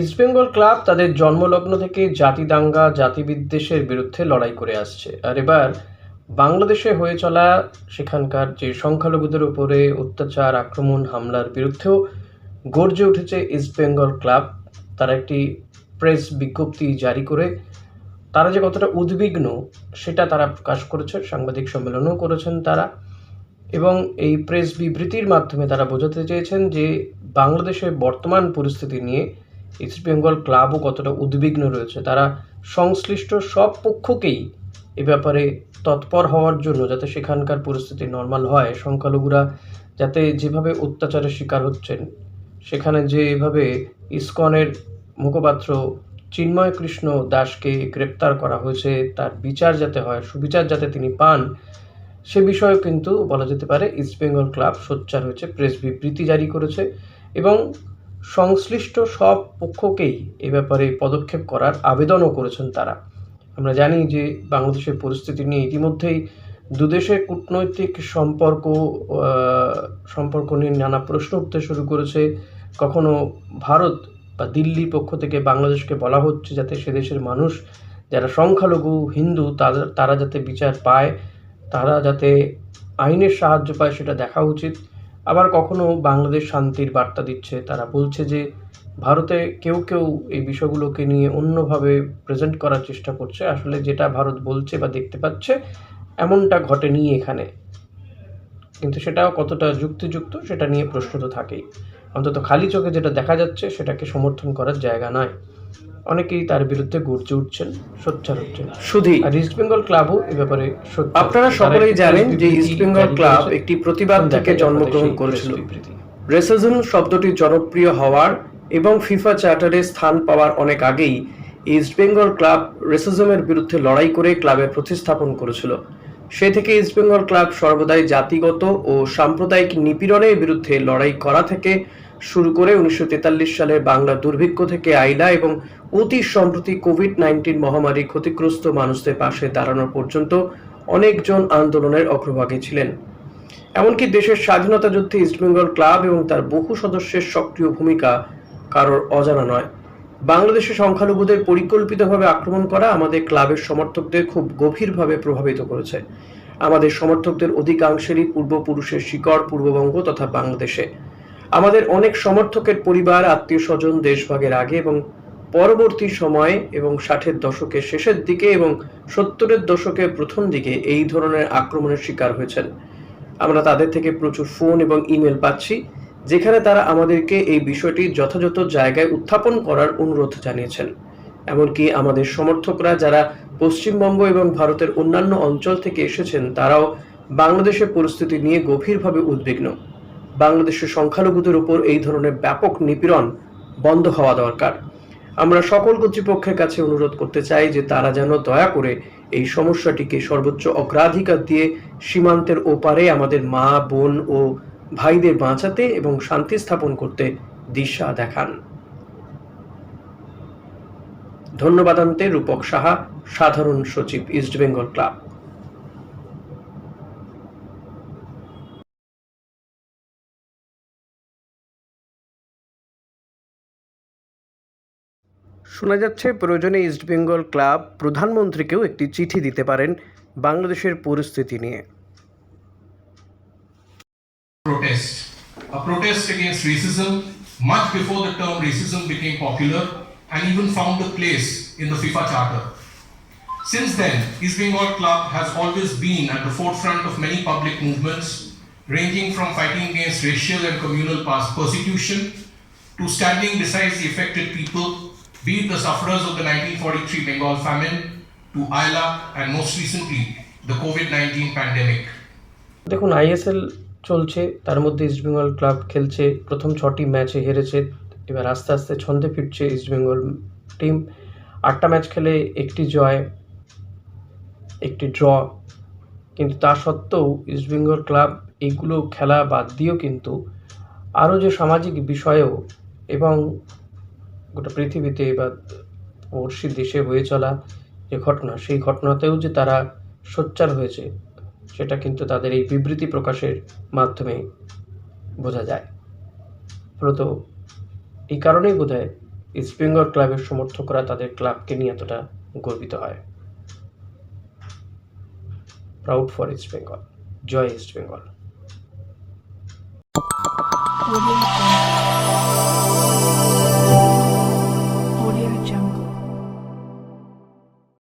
East Bengal club তাদের জন্মলগ্ন থেকে জাতি দাঙ্গা জাতি বিদ্বেষের বিরুদ্ধে লড়াই করে আসছে। আর এবার বাংলাদেশে হয়ে চলা সেখানকার যে সংখ্যালঘুদের উপরে অত্যাচার, আক্রমণ, হামলার বিরুদ্ধেও গর্জে উঠেছে ইস্টবেঙ্গল ক্লাব তারা একটি প্রেস বিজ্ঞপ্তি জারি করে, তারা যে কতটা উদ্বিগ্ন সেটা তারা প্রকাশ করেছে, সাংবাদিক সম্মেলনও করেছেন তারা। এবং এই প্রেস বিবৃতির মাধ্যমে তারা বোঝাতে চেয়েছেন যে বাংলাদেশের বর্তমান পরিস্থিতি নিয়ে ইস্ট বেঙ্গল ক্লাবও কতটা উদ্বিগ্ন রয়েছে, তারা সংশ্লিষ্ট সব পক্ষকেই এ ব্যাপারে তৎপর হওয়ার জন্য যাতে সেখানকার পরিস্থিতি নর্মাল হয়, সংখ্যালঘুরা যাতে যেভাবে অত্যাচারের শিকার হচ্ছেন, সেখানে যে এভাবে ইসকনের মুখপাত্র চিন্ময় কৃষ্ণ দাসকে গ্রেপ্তার করা হয়েছে, তার বিচার যাতে হয়, সুবিচার যাতে তিনি পান, সে বিষয়েও কিন্তু বলা যেতে পারে ইস্ট বেঙ্গল ক্লাব সোচ্চার হয়েছে প্রেস বিবৃতি জারি করেছে এবং সংশ্লিষ্ট সব পক্ষকেই এ ব্যাপারে পদক্ষেপ করার আবেদনও করেছেন তারা। আমরা জানি যে বাংলাদেশের পরিস্থিতি নিয়ে ইতিমধ্যেই দুদেশের কূটনৈতিক সম্পর্ক সম্পর্ক নিয়ে নানা প্রশ্ন উঠতে শুরু করেছে। কখনো ভারত বা দিল্লির পক্ষ থেকে বাংলাদেশকে বলা হচ্ছে যাতে সে দেশের মানুষ যারা সংখ্যালঘু, হিন্দু তারা যাতে বিচার পায়, তারা যাতে আইনের সাহায্য পায়, সেটা দেখা উচিত। আবার কখনো বাংলাদেশ শান্তির বার্তা দিচ্ছে, তারা বলছে যে ভারতে কেউ কেউ এই বিষয়গুলোকে নিয়ে অন্যভাবে প্রেজেন্ট করার চেষ্টা করছে। আসলে যেটা ভারত বলছে বা দেখতে পাচ্ছে, এমনটা ঘটেনি এখানে। কিন্তু সেটাও কতটা যুক্তিযুক্ত, সেটা নিয়ে প্রশ্ন তো থাকেই। অন্তত খালি চোখে যেটা দেখা যাচ্ছে, সেটাকে সমর্থন করার জায়গা নয়। অনেকেই তার বিরুদ্ধে গর্জে উঠছেন সোচ্চার হচ্ছেন। শুধু আর ইস্ট বেঙ্গল ক্লাবও এ ব্যাপারে আপনারা সকলেই জানেন যে ইস্ট বেঙ্গল ক্লাব একটি প্রতিবাদ থেকে জন্মগ্রহণ করেছিল। রেসিজম শব্দটি জনপ্রিয় হওয়ার এবং ফিফা চার্টারে স্থান পাওয়ার অনেক আগেই ইস্ট বেঙ্গল ক্লাব রেসিজমের বিরুদ্ধে লড়াই করে ক্লাবের প্রতিস্থাপন করেছিল। সে থেকে ইস্ট বেঙ্গল ক্লাব সর্বদাই জাতিগত ও সাম্প্রদায়িক নিপীড়নের বিরুদ্ধে লড়াই করা থেকে শুরু করে উনিশশো সালের বাংলা দুর্ভিক্ষ থেকে আইলা এবং অতি সম্প্রতি কোভিড নাইন্টিন মহামারী ক্ষতিগ্রস্ত মানুষদের পাশে দাঁড়ানো পর্যন্ত অনেকজন আন্দোলনের অগ্রভাগে ছিলেন। এমনকি দেশের স্বাধীনতা যুদ্ধে ইস্টবেঙ্গল ক্লাব এবং তার বহু সদস্যের সক্রিয় ভূমিকা কারোর অজানা নয়। বাংলাদেশে সংখ্যালঘুদের পরিকল্পিতভাবে আক্রমণ করা আমাদের ক্লাবের সমর্থকদের খুব গভীরভাবে প্রভাবিত করেছে। আমাদের সমর্থকদের অধিকাংশেরই পূর্বপুরুষের শিকড়, পূর্ববঙ্গ তথা বাংলাদেশে। আমাদের অনেক সমর্থকের পরিবার, আত্মীয় স্বজন দেশভাগের আগে এবং পরবর্তী সময়ে এবং ষাটের দশকের শেষের দিকে এবং সত্তরের দশকের প্রথম দিকে এই ধরনের আক্রমণের শিকার হয়েছেন। আমরা তাদের থেকে প্রচুর ফোন এবং ইমেল পাচ্ছি, যেখানে তারা আমাদেরকে এই বিষয়টি যথাযথ জায়গায় উত্থাপন করার অনুরোধ জানিয়েছেন। এমনকি আমাদের সমর্থকরা যারা পশ্চিমবঙ্গ এবং ভারতের অন্যান্য অঞ্চল থেকে এসেছেন, তারাও বাংলাদেশের পরিস্থিতি নিয়ে গভীরভাবে উদ্বিগ্ন। বাংলাদেশের সংখ্যালঘুদের উপর এই ধরনের ব্যাপক নিপীড়ন বন্ধ হওয়া দরকার। আমরা সকল কর্তৃপক্ষের কাছে অনুরোধ করতে চাই যে তারা যেন দয়া করে এই সমস্যাটিকে সর্বোচ্চ অগ্রাধিকার দিয়ে সীমান্তের ওপারে আমাদের মা, বোন ও ভাইদের বাঁচাতে এবং শান্তি স্থাপন করতে দিশা দেখান। ধন্যবাদান্তে রূপক সাহা, সাধারণ সচিব ইস্ট বেঙ্গল ক্লাব। শোনা যাচ্ছে প্রয়োজনে ইস্টবেঙ্গল ক্লাব প্রধানমন্ত্রীকেও একটি চিঠি দিতে পারেন বাংলাদেশের পরিস্থিতি নিয়ে protest. A protest against racism much before the term racism became popular and even found a place in the FIFA Charter. Since then, East Bengal Club has always been at the forefront of many public movements, ranging from fighting against racial and communal pers- persecution to standing beside the affected people, be it the sufferers of the 1943 Bengal famine, to ILA, and most recently, the COVID 19 pandemic. দেখুন ISL চলছে তার মধ্যে East Bengal club খেলছে প্রথম ছটি ম্যাচে হেরেছে এবার আস্তে আস্তে ছন্দে ফিরছে ইস্টবেঙ্গল টিম আটটা ম্যাচ খেলে একটি জয় একটি ড্র কিন্তু তা সত্ত্বেও ইস্টবেঙ্গল ক্লাব এইগুলো খেলা বাদ দিয়েও কিন্তু আরও যে সামাজিক বিষয়েও এবং গোটা পৃথিবীতে বা পড়শি দেশে হয়ে চলা যে ঘটনা, সেই ঘটনাতেও যে তারা সোচ্চার হয়েছে, সেটা কিন্তু তাদের এই বিবৃতি প্রকাশের মাধ্যমে বোঝা যায়। ফলত এই কারণেই বোধ হয় ইস্টবেঙ্গল ক্লাবের সমর্থকরা তাদের ক্লাবকে নিয়ে এতটা গর্বিত হয়। প্রাউড ফর ইস্ট বেঙ্গল জয় ইস্ট বেঙ্গল Audio